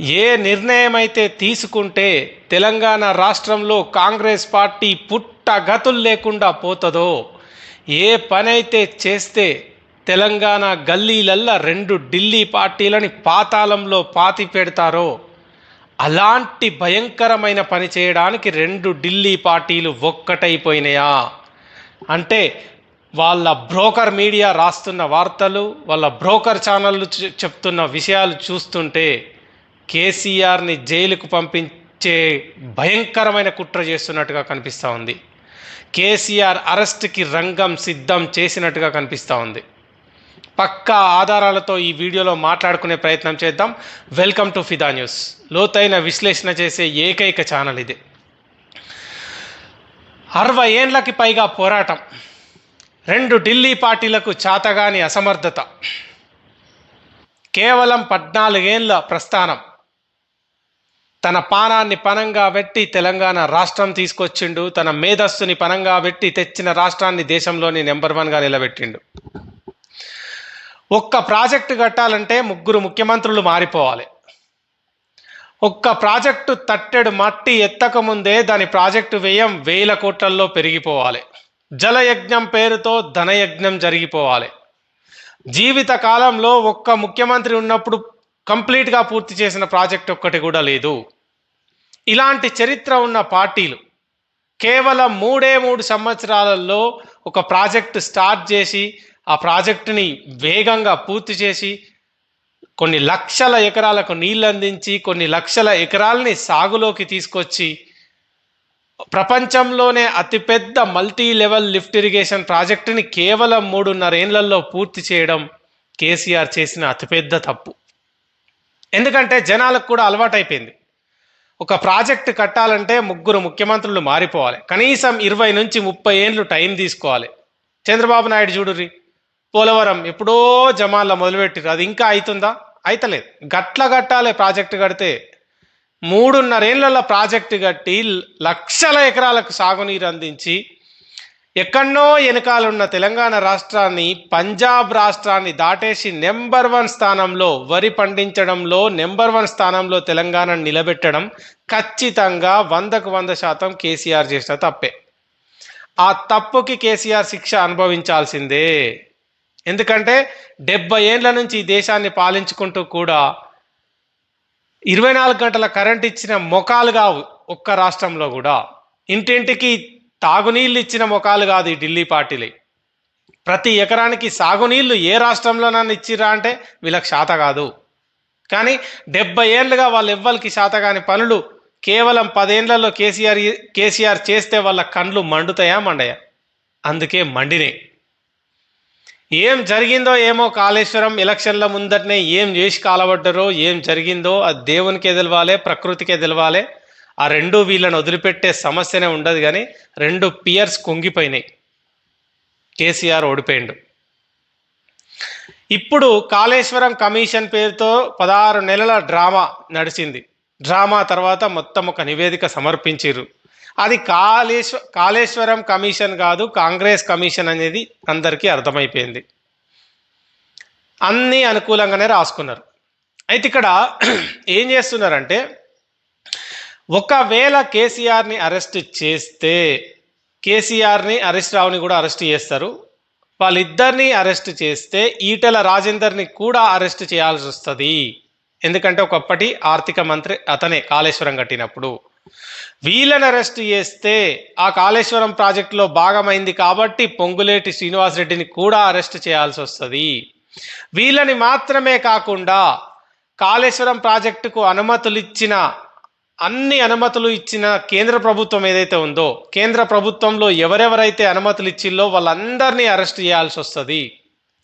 ఏ నిర్ణయం అయితే తీసుకుంటే తెలంగాణ రాష్ట్రంలో కాంగ్రెస్ పార్టీ పుట్టగతులు లేకుండా పోతుందో ఏ పనైతే చేస్తే తెలంగాణ గల్లీలల్లా రెండు ఢిల్లీ పార్టీలని పాతాళంలో పాతి పెడతారో అలాంటి భయంకరమైన పని చేయడానికి రెండు ఢిల్లీ పార్టీలు ఒక్కటైపోయినాయా? అంటే వాళ్ళ బ్రోకర్ మీడియా రాస్తున్న వార్తలు వాళ్ళ బ్రోకర్ ఛానళ్ళు చెప్తున్న విషయాలు చూస్తుంటే కేసీఆర్ని జైలుకు పంపించే భయంకరమైన కుట్ర చేస్తున్నట్టుగా కనిపిస్తూ ఉంది. కేసీఆర్ అరెస్ట్కి రంగం సిద్ధం చేసినట్టుగా కనిపిస్తూ ఉంది. పక్కా ఆధారాలతో ఈ వీడియోలో మాట్లాడుకునే ప్రయత్నం చేద్దాం. Welcome to Fida news. లోతైన విశ్లేషణ చేసే ఏకైక ఛానల్ ఇది. అరవై ఏండ్లకి పైగా పోరాటం. రెండు ఢిల్లీ పార్టీలకు చాతగాని అసమర్థత. కేవలం పద్నాలుగేళ్ళ ప్రస్థానం. తన పానాన్ని పనంగా పెట్టి తెలంగాణ రాష్ట్రం తీసుకొచ్చిండు. తన మేధస్సుని పనంగా పెట్టి తెచ్చిన రాష్ట్రాన్ని దేశంలోని నెంబర్ వన్గా నిలబెట్టిండు. ఒక్క ప్రాజెక్టు కట్టాలంటే ముగ్గురు ముఖ్యమంత్రులు మారిపోవాలి. ఒక్క ప్రాజెక్టు తట్టెడు మట్టి ఎత్తకముందే దాని ప్రాజెక్టు వ్యయం వేల కోట్లల్లో పెరిగిపోవాలి. జలయజ్ఞం పేరుతో ధనయజ్ఞం జరిగిపోవాలి. జీవిత కాలంలో ఒక్క ముఖ్యమంత్రి ఉన్నప్పుడు కంప్లీట్గా పూర్తి చేసిన ప్రాజెక్ట్ ఒక్కటి కూడా లేదు. ఇలాంటి చరిత్ర ఉన్న పార్టీలు కేవలం మూడే మూడు సంవత్సరాలలో ఒక ప్రాజెక్టు స్టార్ట్ చేసి ఆ ప్రాజెక్టుని వేగంగా పూర్తి చేసి కొన్ని లక్షల ఎకరాలకు నీళ్ళు అందించి కొన్ని లక్షల ఎకరాలని సాగులోకి తీసుకొచ్చి ప్రపంచంలోనే అతిపెద్ద మల్టీ లెవెల్ లిఫ్ట్ ఇరిగేషన్ ప్రాజెక్టుని కేవలం మూడున్నర ఏళ్ళలో పూర్తి చేయడం కేసీఆర్ చేసిన అతిపెద్ద తప్పు. ఎందుకంటే జనాలకు కూడా అలవాటైపోయింది. ఒక ప్రాజెక్టు కట్టాలంటే ముగ్గురు ముఖ్యమంత్రులు మారిపోవాలి. కనీసం ఇరవై నుంచి ముప్పై ఏళ్ళు టైం తీసుకోవాలి. చంద్రబాబు నాయుడు చూడుర్రి పోలవరం ఎప్పుడో జమాల్లో మొదలుపెట్టిరు అది ఇంకా అవుతుందా అయితలేదు. గట్ల కట్టాలి ప్రాజెక్టు కడితే మూడున్నరేళ్ళలో ప్రాజెక్టు కట్టి లక్షల ఎకరాలకు సాగునీరు అందించి ఎక్కడో వెనకాలన్న తెలంగాణ రాష్ట్రాన్ని పంజాబ్ రాష్ట్రాన్ని దాటేసి నెంబర్ వన్ స్థానంలో వరి పండించడంలో నెంబర్ వన్ స్థానంలో తెలంగాణ నిలబెట్టడం ఖచ్చితంగా వందకు వంద శాతం కేసీఆర్ చేసిన తప్పే. ఆ తప్పుకి కేసీఆర్ శిక్ష అనుభవించాల్సిందే. ఎందుకంటే డెబ్బై ఏండ్ల నుంచి ఈ దేశాన్ని పాలించుకుంటూ కూడా ఇరవై నాలుగు గంటల కరెంట్ ఇచ్చిన మొఖాలు కావు ఒక్క రాష్ట్రంలో కూడా. ఇంటింటికి తాగునీళ్ళు ఇచ్చిన మొఖాలు కాదు ఈ ఢిల్లీ పార్టీలే. ప్రతి ఎకరానికి సాగునీళ్ళు ఏ రాష్ట్రంలోనన్నా ఇచ్చిరా అంటే వీళ్ళకి శాత కాదు. కానీ డెబ్బై ఏళ్ళుగా వాళ్ళు ఎవ్వరికి శాత కాని పనులు కేవలం పదేళ్ళలో కేసీఆర్ కేసీఆర్ చేస్తే వాళ్ళ కండ్లు మండుతాయా మండయా? అందుకే మండినే. ఏం జరిగిందో ఏమో కాళేశ్వరం ఎలక్షన్ల ముందటనే ఏం చేసి కాలబడ్డారో ఏం జరిగిందో అది దేవునికే తెలవాలే ప్రకృతికే తెలవాలే. ఆ రెండు వీళ్ళని వదిలిపెట్టే సమస్యనే ఉండదు కానీ రెండు పియర్స్ కుంగిపోయినాయి. కేసీఆర్ ఓడిపోయిండు. ఇప్పుడు కాళేశ్వరం కమిషన్ పేరుతో పదహారు నెలల డ్రామా నడిచింది. డ్రామా తర్వాత మొత్తం ఒక నివేదిక సమర్పించారు అది కాళేశ్వ కాళేశ్వరం కమిషన్ కాదు కాంగ్రెస్ కమిషన్ అనేది అందరికీ అర్థమైపోయింది. అన్నీ అనుకూలంగానే రాసుకున్నారు. అయితే ఇక్కడ ఏం చేస్తున్నారంటే ఒకవేళ కేసీఆర్ని అరెస్ట్ చేస్తే కేసీఆర్ని అరెస్ట్ రావుని కూడా అరెస్ట్ చేస్తారు. వాళ్ళిద్దరిని అరెస్ట్ చేస్తే ఈటెల రాజేందర్ని కూడా అరెస్ట్ చేయాల్సి వస్తుంది. ఎందుకంటే ఒకప్పటి ఆర్థిక మంత్రి అతనే కాళేశ్వరం కట్టినప్పుడు. వీళ్ళని అరెస్ట్ చేస్తే ఆ కాళేశ్వరం ప్రాజెక్టులో భాగమైంది కాబట్టి పొంగులేటి శ్రీనివాసరెడ్డిని కూడా అరెస్ట్ చేయాల్సి వస్తుంది. వీళ్ళని మాత్రమే కాకుండా కాళేశ్వరం ప్రాజెక్టుకు అనుమతులు ఇచ్చిన అన్ని అనుమతులు ఇచ్చిన కేంద్ర ప్రభుత్వం ఏదైతే ఉందో కేంద్ర ప్రభుత్వంలో ఎవరెవరైతే అనుమతులు ఇచ్చిల్లో వాళ్ళందరినీ అరెస్ట్ చేయాల్సి వస్తుంది.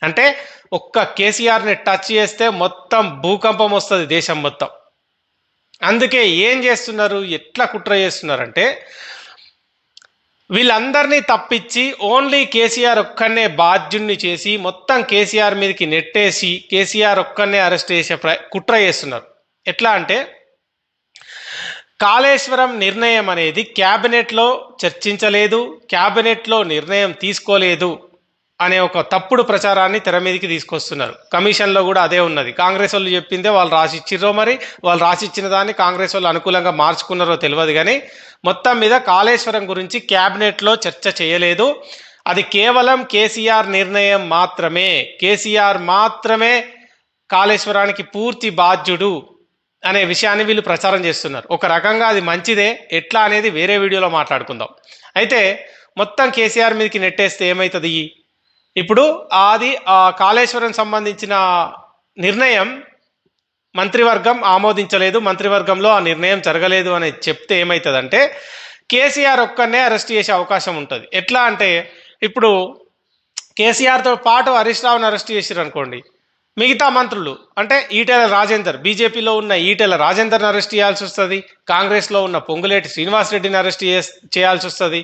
అంటే ఒక్క కేసీఆర్ని టచ్ చేస్తే మొత్తం భూకంపం వస్తుంది దేశం మొత్తం. అందుకే ఏం చేస్తున్నారు ఎట్లా కుట్ర చేస్తున్నారంటే వీళ్ళందరినీ తప్పించి ఓన్లీ కేసీఆర్ ఒక్కనే బాధ్యుణ్ణి చేసి మొత్తం కేసీఆర్ మీదకి నెట్టేసి కేసీఆర్ ఒక్కనే అరెస్ట్ చేసే ప్ర కుట్ర చేస్తున్నారు. ఎట్లా అంటే కాళేశ్వరం నిర్ణయం అనేది క్యాబినెట్లో చర్చించలేదు క్యాబినెట్లో నిర్ణయం తీసుకోలేదు అనే ఒక తప్పుడు ప్రచారాన్ని తెర మీదకి తీసుకొస్తున్నారు. కమిషన్లో కూడా అదే ఉన్నది. కాంగ్రెస్ వాళ్ళు చెప్పిందే వాళ్ళు రాసిచ్చిర్రో మరి? వాళ్ళు రాసిచ్చిన దాన్ని కాంగ్రెస్ వాళ్ళు అనుకూలంగా మార్చుకున్నారో తెలియదు కానీ మొత్తం మీద కాళేశ్వరం గురించి క్యాబినెట్లో చర్చ చేయలేదు. అది కేవలం కేసీఆర్ నిర్ణయం మాత్రమే. కేసీఆర్ మాత్రమే కాళేశ్వరానికి పూర్తి బాధ్యుడు. అనే విషయాన్ని వీళ్ళు ప్రచారం చేస్తున్నారు. ఒక రకంగా అది మంచిదే ఎట్లా అనేది వేరే వీడియోలో మాట్లాడుకుందాం. అయితే మొత్తం కేసీఆర్ మీదకి నెట్టేస్తే ఏమవుతుంది ఇప్పుడు అది ఆ కాళేశ్వరం సంబంధించిన నిర్ణయం మంత్రివర్గం ఆమోదించలేదు మంత్రివర్గంలో ఆ నిర్ణయం జరగలేదు అని చెప్తే ఏమవుతుందంటే కేసీఆర్ ఒక్కనే అరెస్ట్ చేసే అవకాశం ఉంటుంది. ఎట్లా అంటే ఇప్పుడు కేసీఆర్తో పాటు హరీష్ రావుని అరెస్ట్ చేసారు అనుకోండి మిగతా మంత్రులు అంటే ఈటెల రాజేందర్ బీజేపీలో ఉన్న ఈటెల రాజేందర్ని అరెస్ట్ చేయాల్సి వస్తుంది కాంగ్రెస్లో ఉన్న పొంగులేటి శ్రీనివాసరెడ్డిని అరెస్ట్ చేయాల్సి వస్తుంది.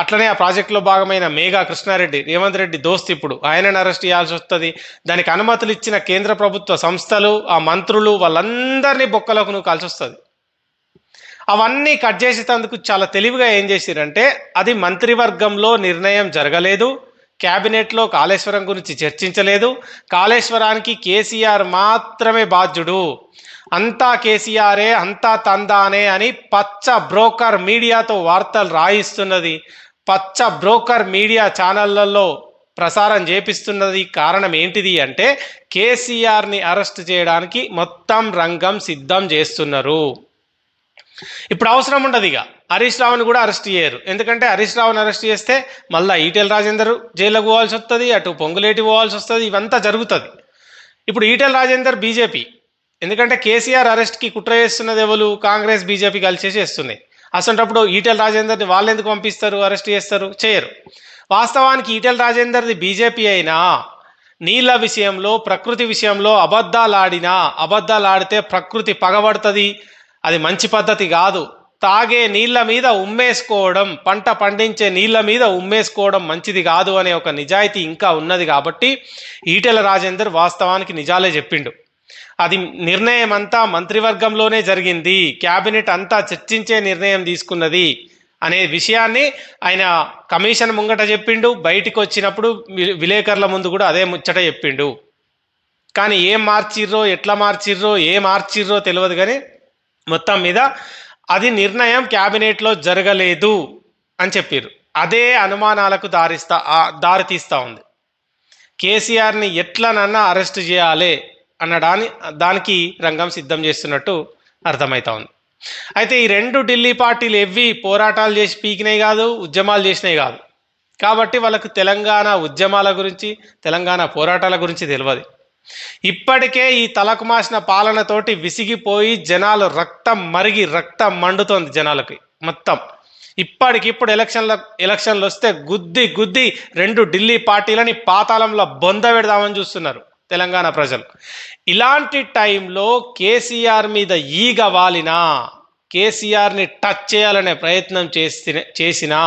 అట్లనే ఆ ప్రాజెక్టులో భాగమైన మేఘా కృష్ణారెడ్డి రేవంత్ రెడ్డి దోస్త్ ఇప్పుడు ఆయనను అరెస్ట్ చేయాల్సి వస్తుంది. దానికి అనుమతులు ఇచ్చిన కేంద్ర ప్రభుత్వ సంస్థలు ఆ మంత్రులు వాళ్ళందరినీ బొక్కలకు నువ్వు కలిసి వస్తుంది. అవన్నీ కట్ చేసేటందుకు చాలా తెలివిగా ఏం చేసిరంటే అది మంత్రివర్గంలో నిర్ణయం జరగలేదు. క్యాబినెట్లో కాళేశ్వరం గురించి చర్చించలేదు. కాళేశ్వరానికి కేసీఆర్ మాత్రమే బాధ్యుడు. అంతా కేసీఆరే అంతా తందానే అని పచ్చ బ్రోకర్ మీడియాతో వార్తలు రాయిస్తున్నది. పచ్చ బ్రోకర్ మీడియా ఛానళ్ళలో ప్రసారం చేపిస్తున్నది కారణం ఏంటిది అంటే కేసీఆర్ని అరెస్ట్ చేయడానికి మొత్తం రంగం సిద్ధం చేస్తున్నారు. ఇప్పుడు అవసరం ఉండదు ఇక. హరీష్ రావుని కూడా అరెస్ట్ చేయరు. ఎందుకంటే హరీష్ రావుని అరెస్ట్ చేస్తే మళ్ళీ ఈటెల రాజేందర్ జైలుకు పోవాల్సి వస్తుంది అటు పొంగులేటి పోవాల్సి వస్తుంది ఇవంతా జరుగుతుంది. ఇప్పుడు ఈటెల రాజేందర్ బీజేపీ. ఎందుకంటే కేసీఆర్ అరెస్ట్కి కుట్ర చేస్తున్నది ఎవరు? కాంగ్రెస్ బీజేపీ కలిసి చేస్తున్నాయి. అసంటప్పుడు ఈటెల రాజేందర్ని వాళ్ళు ఎందుకు పంపిస్తారు అరెస్ట్ చేస్తారు? చేయరు. వాస్తవానికి ఈటెల రాజేందర్ది బీజేపీ అయినా నీళ్ళ విషయంలో ప్రకృతి విషయంలో అబద్ధాలు ఆడినా అబద్ధాలు ఆడితే ప్రకృతి పగబడుతుంది. అది మంచి పద్ధతి కాదు. తాగే నీళ్ళ మీద ఉమ్మేసుకోవడం పంట పండించే నీళ్ళ మీద ఉమ్మేసుకోవడం మంచిది కాదు అనే ఒక నిజాయితీ ఇంకా ఉన్నది కాబట్టి ఈటెల రాజేందర్ వాస్తవానికి నిజాలే చెప్పిండు. అది నిర్ణయం అంతా మంత్రివర్గంలోనే జరిగింది క్యాబినెట్ అంతా చర్చించే నిర్ణయం తీసుకున్నది అనే విషయాన్ని ఆయన కమిషన్ ముంగట చెప్పిండు బయటికి వచ్చినప్పుడు విలేకరుల ముందు కూడా అదే ముచ్చట చెప్పిండు. కానీ ఏం మార్చిర్రో ఎట్లా మార్చిర్రో ఏ మార్చిర్రో తెలియదు కానీ మొత్తం మీద అది నిర్ణయం క్యాబినెట్లో జరగలేదు అని చెప్పారు అదే అనుమానాలకు దారిస్తా దారితీస్తూ ఉంది. కేసీఆర్ని ఎట్లనన్నా అరెస్ట్ చేయాలి అన్నడాని దానికి రంగం సిద్ధం చేస్తున్నట్టు అర్థమవుతా ఉంది. అయితే ఈ రెండు ఢిల్లీ పార్టీలు ఎవ్వి పోరాటాలు చేసి పీకినాయి కాదు ఉద్యమాలు చేసినాయి కాదు. కాబట్టి వాళ్ళకు తెలంగాణ ఉద్యమాల గురించి తెలంగాణ పోరాటాల గురించి తెలియదు ఇప్పటికే ఈ తలకు మాసిన పాలనతోటి విసిగిపోయి జనాలు రక్తం మరిగి రక్తం మండుతోంది జనాలకి మొత్తం. ఇప్పటికిప్పుడు ఎలక్షన్ల ఎలక్షన్లు వస్తే గుద్ది గుద్ది రెండు ఢిల్లీ పార్టీలని పాతాళంలో బొంద పెడదామని చూస్తున్నారు తెలంగాణ ప్రజలు. ఇలాంటి టైంలో కేసీఆర్ మీద ఈగ వాలినా కేసీఆర్ని టచ్ చేయాలనే ప్రయత్నం చేసి చేసినా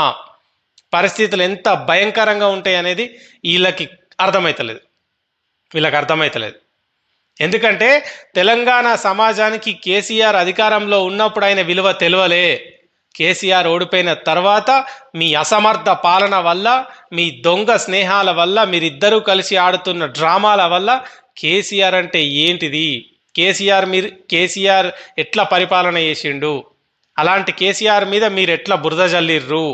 పరిస్థితులు ఎంత భయంకరంగా ఉంటాయి అనేది వీళ్ళకి అర్థమవుతలేదు వీళ్ళకి అర్థమవుతలేదు ఎందుకంటే తెలంగాణ సమాజానికి కేసీఆర్ అధికారంలో ఉన్నప్పుడు ఆయన విలువ తెలియలే కేసీఆర్ ఓడిపోయిన తర్వాత మీ అసమర్థ పాలన వల్ల మీ దొంగ స్నేహాల వల్ల మీరిద్దరూ కలిసి ఆడుతున్న డ్రామాల వల్ల కేసీఆర్ అంటే ఏంటిది? కేసీఆర్ మీరు కేసీఆర్ ఎట్లా పరిపాలన చేసిండు? అలాంటి కేసీఆర్ మీద మీరు ఎట్లా బురద జల్లిర్రు?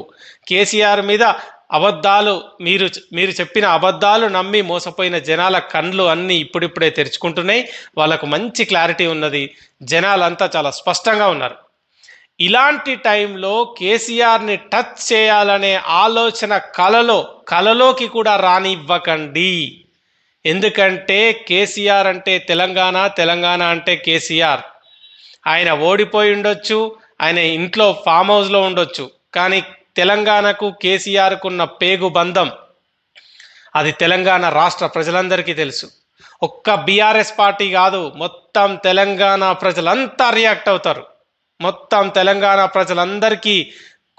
కేసీఆర్ మీద అబద్ధాలు మీరు మీరు చెప్పిన అబద్ధాలు నమ్మి మోసపోయిన జనాల కండ్లు అన్నీ ఇప్పుడిప్పుడే తెరుచుకుంటున్నాయి. వాళ్ళకు మంచి క్లారిటీ ఉన్నది. జనాలంతా చాలా స్పష్టంగా ఉన్నారు. ఇలాంటి టైంలో కేసీఆర్ని టచ్ చేయాలనే ఆలోచన కలలో కలలోకి కూడా రానివ్వకండి. ఎందుకంటే కేసీఆర్ అంటే తెలంగాణ తెలంగాణ అంటే కేసీఆర్. ఆయన ఓడిపోయి ఉండొచ్చు ఆయన ఇంట్లో ఫామ్ హౌస్లో ఉండొచ్చు. కానీ తెలంగాణకు కేసీఆర్కున్న పేగు బంధం అది తెలంగాణ రాష్ట్ర ప్రజలందరికీ తెలుసు. ఒక్క బీఆర్ఎస్ పార్టీ కాదు మొత్తం తెలంగాణ ప్రజలంతా రియాక్ట్ అవుతారు. మొత్తం తెలంగాణ ప్రజలందరికీ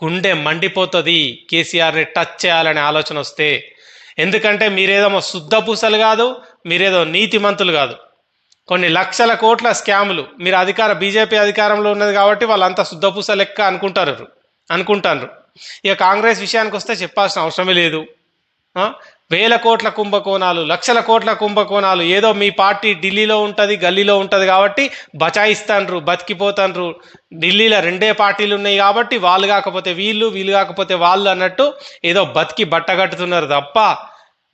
గుండె మండిపోతుంది కేసీఆర్ని టచ్ చేయాలనే ఆలోచన వస్తే. ఎందుకంటే మీరేదో శుద్ధపూసలు కాదు మీరేదో నీతిమంతులు కాదు. కొన్ని లక్షల కోట్ల స్కాములు మీరు అధికార బీజేపీ అధికారంలో ఉన్నది కాబట్టి వాళ్ళంతా శుద్ధపూస లెక్క అనుకుంటారు అనుకుంటారు. ఇక కాంగ్రెస్ విషయానికి వస్తే చెప్పాల్సిన అవసరమే లేదు. వేల కోట్ల కుంభకోణాలు లక్షల కోట్ల కుంభకోణాలు ఏదో మీ పార్టీ ఢిల్లీలో ఉంటుంది గల్లీలో ఉంటుంది కాబట్టి బచాయిస్తాండ్రు బతికిపోతాండ్రు. ఢిల్లీలో రెండే పార్టీలు ఉన్నాయి కాబట్టి వాళ్ళు కాకపోతే వీళ్ళు వీళ్ళు కాకపోతే వాళ్ళు అన్నట్టు ఏదో బతికి బట్టగట్టుతున్నారు తప్ప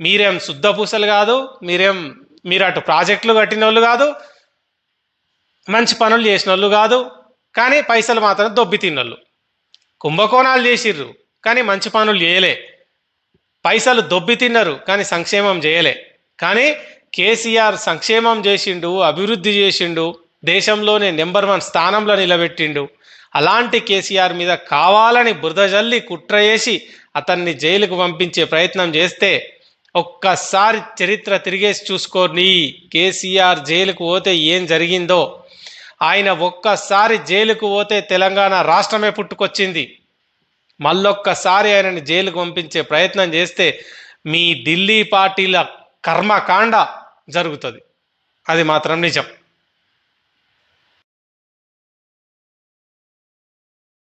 మీరేం శుద్ధ పూసలు కాదు మీరేం మీరు అటు ప్రాజెక్టులు కట్టిన వాళ్ళు కాదు మంచి పనులు చేసిన వాళ్ళు కాదు కానీ పైసలు మాత్రం దొబ్బి తిన్నోళ్ళు. కుంభకోణాలు చేసిర్రు కానీ మంచి పనులు చేయలే. పైసలు దొబ్బి తిన్నారు కానీ సంక్షేమం చేయలే. కానీ కేసీఆర్ సంక్షేమం చేసిండు అభివృద్ధి చేసిండు దేశంలోనే నెంబర్ వన్ స్థానంలో నిలబెట్టిండు. అలాంటి కేసీఆర్ మీద కావాలని బురద జల్లి కుట్ర చేసి అతన్ని జైలుకు పంపించే ప్రయత్నం చేస్తే ఒక్కసారి చరిత్ర తిరిగేసి చూసుకోని కేసీఆర్ జైలుకు పోతే ఏం జరిగిందో? ఆయన ఒక్కసారి జైలుకు పోతే తెలంగాణ రాష్ట్రమే పుట్టుకొచ్చింది. మళ్ళొక్కసారి ఆయనని జైలుకు పంపించే ప్రయత్నం చేస్తే మీ ఢిల్లీ పార్టీల కర్మకాండ జరుగుతుంది. అది మాత్రం నిజం.